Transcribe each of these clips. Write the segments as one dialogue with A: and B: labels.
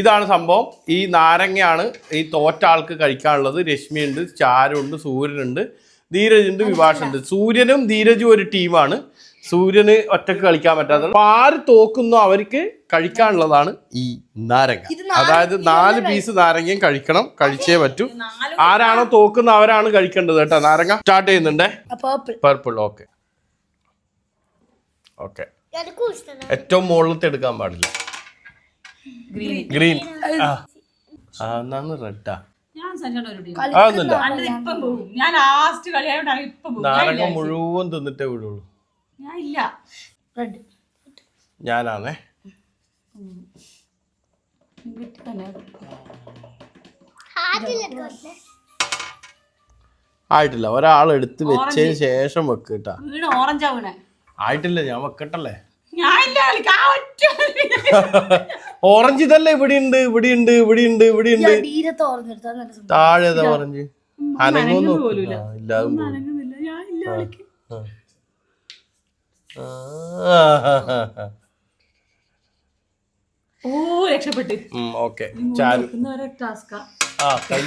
A: ഇതാണ് സംഭവം. ഈ നാരങ്ങയാണ് ഈ തോറ്റ ആൾക്ക് കഴിക്കാനുള്ളത്. രശ്മിയുണ്ട് ചാരുണ്ട് സൂര്യനുണ്ട് ധീരജുണ്ട് വിഭാഷുണ്ട്. സൂര്യനും ധീരജും ഒരു ടീമാണ്. സൂര്യന് ഒറ്റയ്ക്ക് കളിക്കാൻ പറ്റാത്ത അപ്പൊ ആര് തോക്കുന്നോ അവർക്ക് കഴിക്കാനുള്ളതാണ് ഈ നാരങ്ങ. അതായത് നാല് പീസ് നാരങ്ങയും കഴിക്കണം കഴിച്ചേ പറ്റൂ. ആരാണോ തോക്കുന്ന അവരാണ് കഴിക്കേണ്ടത് കേട്ടോ നാരങ്ങ. സ്റ്റാർട്ട് ചെയ്യുന്നുണ്ടേ.
B: പേർപ്പിൾ
A: പർപ്പിൾ ഓക്കെ ഓക്കെ ഏറ്റവും മുകളിലത്തെ എടുക്കാൻ പാടില്ല. ഗ്രീൻ ആ. ആ. എന്നാന്ന് റെഡാ?
C: ഞാൻ
A: അതൊന്നുമില്ല.
C: ലാസ്റ്റ് കളിയായോണ്ടാണ് ഇപ്പം
A: നാരങ്ങ മുഴുവൻ തിന്നിട്ടേ വിടുള്ളൂ.
C: ഞാൻ ഇല്ല.
B: റെഡ്
A: ഞാനാണേ ആയിട്ടില്ല. ഒരാൾ എടുത്ത് വെച്ചതിന് ശേഷം വെക്ക് കേട്ടാ.
C: വീണ് ഓറഞ്ചാ വീണേ.
A: ആയിട്ടില്ല. ഞാൻ വെക്കട്ടല്ലേ?
C: ഞാൻ ഇല്ല ഒറ്റ
A: ഓറഞ്ച് ഇതല്ലേ? ഇവിടെ ഉണ്ട് ഇവിടെ ഉണ്ട് ഇവിടെ ഉണ്ട് ഇവിടെ ഉണ്ട്
B: തീരത്ത് ഓർന്നെടുത്താൽ നല്ല.
A: താഴെ ഏതാ ഓറഞ്ച്? അനങ്ങോ
C: അനങ്ങുന്നത് പോലുമില്ല.
A: ഇല്ല അതും പോലും.
C: അനങ്ങുന്നില്ല. ഞാൻ ഇല്ല കളിക്ക്. ഓ രക്ഷപ്പെട്ട്.
A: ഓക്കെ. ചാരു.
C: ഇന്നൊരു ടാസ്കാ
A: ആ കൈ.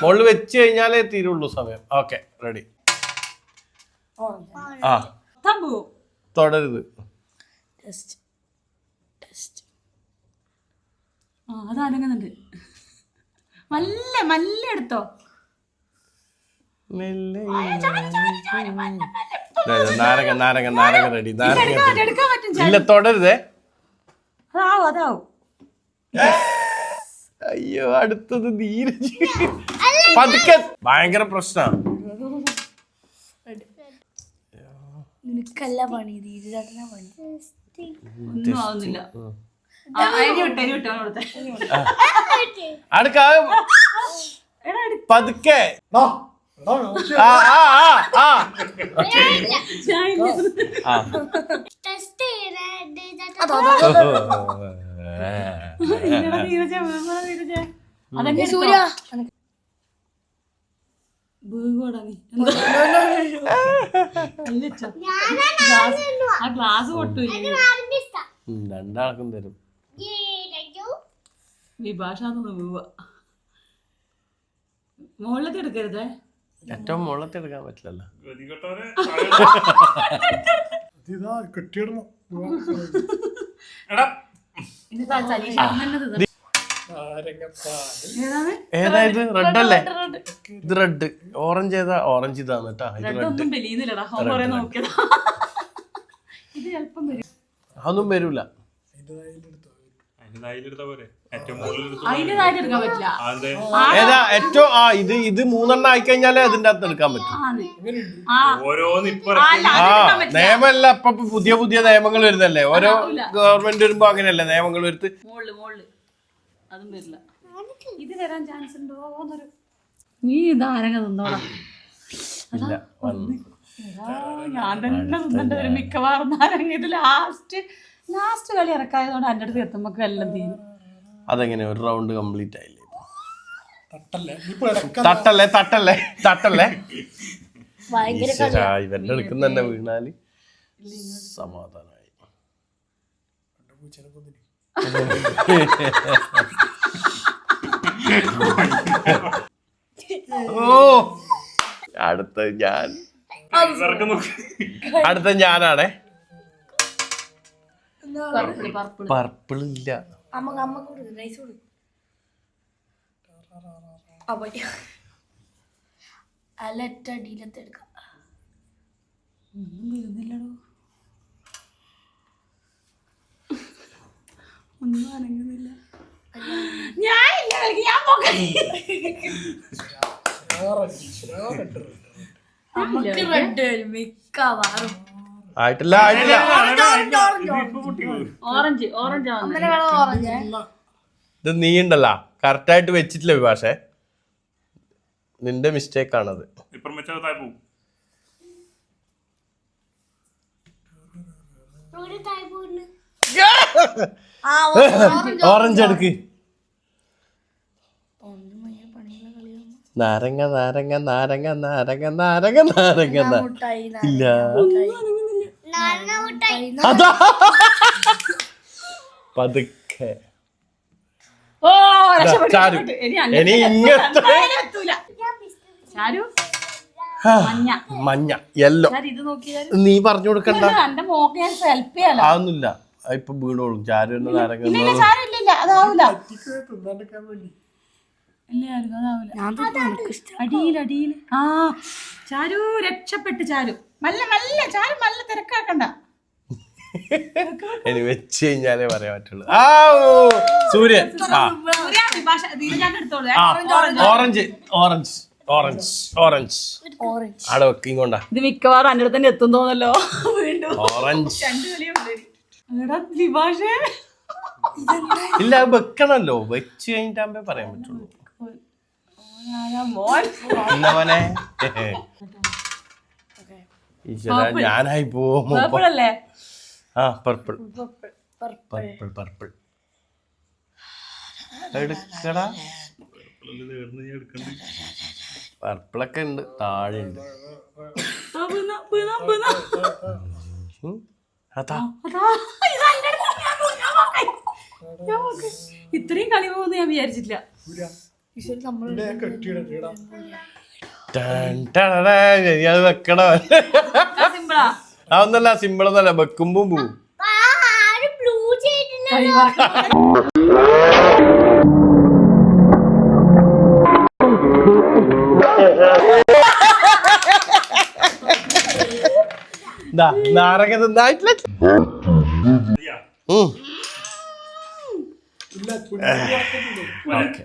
A: മുകളിൽ വെച്ച് കഴിഞ്ഞാലേ തീരുള്ളൂ സമയം. Okay ready.
B: ഓറഞ്ച്.
A: ആ.
C: തമ്പു.
A: തുടരുത്.
B: ടെസ്റ്റ്. ടെസ്റ്റ്.
C: ആ അത് അനങ്ങുന്നുണ്ട്. മല്ല മല്ല എടുത്തോ.
A: മെല്ലെ. ദേ, ദേ, നാരങ്ങ നാരങ്ങ നാരങ്ങ റെഡി. നാരങ്ങ
C: എടുക്കാൻ പറ്റും, എടുക്കാൻ പറ്റും
A: ഇല്ല തുടരുതേ.
C: അതാവും അതാവും.
A: അയ്യോ അടുത്തത് പതുക്കെ. ഭയങ്കര പ്രശ്നമാണ്
B: നിനക്കല്ല പണി ധീരജാട്ടനാ പണി?
C: ഒന്നും ആവുന്നില്ല. ആ, അരി വിട്ട് അരി വിട്ടോ കൊടുത്തേ.
A: അടുക്ക
C: എടാ എടു
A: പതുക്കെ. ആ. ആ ആ ആ
C: ഞാൻ ഇല്ല.
A: ആ.
D: ടെസ്റ്റ് ചെയ്യണേ
B: അതോ അതോ, അതോ.
C: ഇല്ലടാ നീരജേ, വീണതാ നീരജേ. അതന്നെ എടുത്തോ.
B: സൂര്യ
C: ചോ. ഗ്ലാസ്- ആ ഗ്ലാസ് പൊട്ടൂല്ലേ
A: രണ്ടാൾക്കും തരും.
C: വിഭാഷാന്ന് വീവ മുകളിലത്തെ എടുക്കരുതേ.
A: ഏറ്റവും മുകളിലത്തെ എടുക്കാൻ പറ്റില്ലല്ലോ.
E: കെട്ടിയിടണം.
A: ഏതായത്? റെഡ് അല്ലേ? ഇത് റെഡ്. ഓറഞ്ച് ഏതാ? ഓറഞ്ച് ഇതാണ് കേട്ടാ. ഇത്
C: റെഡ്
A: അതൊന്നും വരൂല. ഏതാ? ഏറ്റവും ആ ഇത് ഇത് മൂന്നെണ്ണം ആയിക്കഴിഞ്ഞാലേ അതിന്റെ അകത്ത് എടുക്കാൻ പറ്റും.
C: ആ
A: നിയമല്ല ഇപ്പൊ പുതിയ പുതിയ നിയമങ്ങൾ വരുന്നല്ലേ? ഓരോ ഗവൺമെന്റ് വരുമ്പോ അങ്ങനെയല്ലേ നിയമങ്ങൾ വരുത്ത്?
C: അതും വരില്ല. ഇത് വരാൻ ചാൻസ് ഉണ്ടോ? എന്നൊരു നീ ഇതാരങ്ങ തിന്നോടാ
A: ഇല്ല വന്നു.
C: എടാ, ഞാൻ തന്നെ തിന്നണ്ട ഒരു മിക്കവാറും നാരങ്ങ ഇത് ലാസ്റ്റ് ലാസ്റ്റ് കളി ഇറക്കായതുകൊണ്ട് എന്റെ അടുത്ത് എത്തുമ്പോൾ എല്ലാം തീരും.
A: അതെങ്ങനെ? ഒരു റൗണ്ട് കംപ്ലീറ്റ് ആയില്ലേ
E: തട്ടല്ലേ?
A: തട്ടല്ലേ തട്ടല്ലേ ഇവന്റെ എടുക്കുന്ന തന്നെ വീണാൽ സമാധാനായി ഓ അടുത്ത ഞാൻ. അടുത്ത ഞാനാണേ.
C: പർപ്പിൾ പർപ്പിൾ
A: പർപ്പിൾ ഇല്ല
B: അലറ്റ ഡീലത്തെ എടുക്കാം.
C: ഒന്നും വരുന്നില്ലടോ ഒന്നും അനങ്ങുന്നില്ല. ഞാൻ ഇല്ല കളിക്ക്, ഞാൻ
B: റെഡ് വരും മിക്കവാറും.
A: ആയിട്ടില്ല ആയിട്ടില്ല.
C: ഓറഞ്ച് ഓറഞ്ച്
B: ഓറഞ്ച്
A: ഇത് നീ ഉണ്ടല്ല കറക്റ്റായിട്ട് വെച്ചിട്ടില്ല വിഭാഷേ. നിന്റെ മിസ്റ്റേക്ക് ആണത്
D: ഒരു
B: ഓറഞ്ച്
A: ഓറഞ്ച് എടുക്ക്. നാരങ്ങ നാരങ്ങ നാരങ്ങ നാരങ്ങ നാരങ്ങ നാരങ്ങ ഇല്ല. അതാ. പതുക്കെ. ചാരു.
C: ഇനി
A: ഇങ്ങനത്തെ
C: ചാരു? മഞ്ഞ.
A: യെല്ലോ.
C: ചാരു ഇത് നോക്കിയാൽ
A: നീ പറഞ്ഞു കൊടുക്കണ്ട. അതൊന്നുമില്ല. അത് ഇപ്പൊ വീണോളും. നാരങ്ങ
C: ഇല്ല ഇല്ല ചാരു ഇല്ല ഇല്ല അതാവൂല.
E: തിന്നാണ്ടിരിക്കാൻ വേണ്ടി
C: ഇല്ല അടിയിൽ അടിയിൽ ആ ചാരു രക്ഷപ്പെട്ട് ചാരു. മല്ല മല്ല ചാരു മല്ല തിരക്കാക്കണ്ട.
A: ഇനി വെച്ച് കഴിഞ്ഞാലേ പറയാൻ പറ്റുള്ളൂ. ആ ഓ സൂര്യൻ ആ.
C: സൂര്യ, വിഭാഷ, ധീരജാന്റെ എടുത്തോളൂ.
A: ആ ഓറഞ്ച്. ഓറഞ്ച് ഓറഞ്ച് ഓറഞ്ച് ആടെ വെക്ക് കൊണ്ടാ
C: ഇത് മിക്കവാറും അന്റെ അടുത്ത് തന്നെ എത്തും തോന്നല്ലോ വീണ്ടും
A: ഓറഞ്ച്.
C: രണ്ട്
A: ഇല്ല വെക്കണല്ലോ. വെച്ച് കഴിഞ്ഞിട്ടാകുമ്പോ പറയാൻ പറ്റുള്ളൂ.
C: ആരാ മോൻ?
A: എന്താ മോനെ. ഈശ്വര ഞാനായി
C: പേപ്പിളല്ലേ
A: ആ പർപ്പിൾ പർപ്പിൾ പർപ്പിൾ എടുക്കടാ. പർപ്പിളൊക്കെ ഉണ്ട് താഴെ ഉണ്ട്. അതാ
C: ഇത്രയും കളി പോകുന്ന ഞാൻ വിചാരിച്ചിട്ടില്ല.
A: അത് വെക്കണോ? അതൊന്നല്ല സിമ്പിൾ ഒന്നല്ല. വെക്കുമ്പോ പോവും. ദാ, നാരങ്ങ തിന്നായിട്ടില്ല ഓക്കെ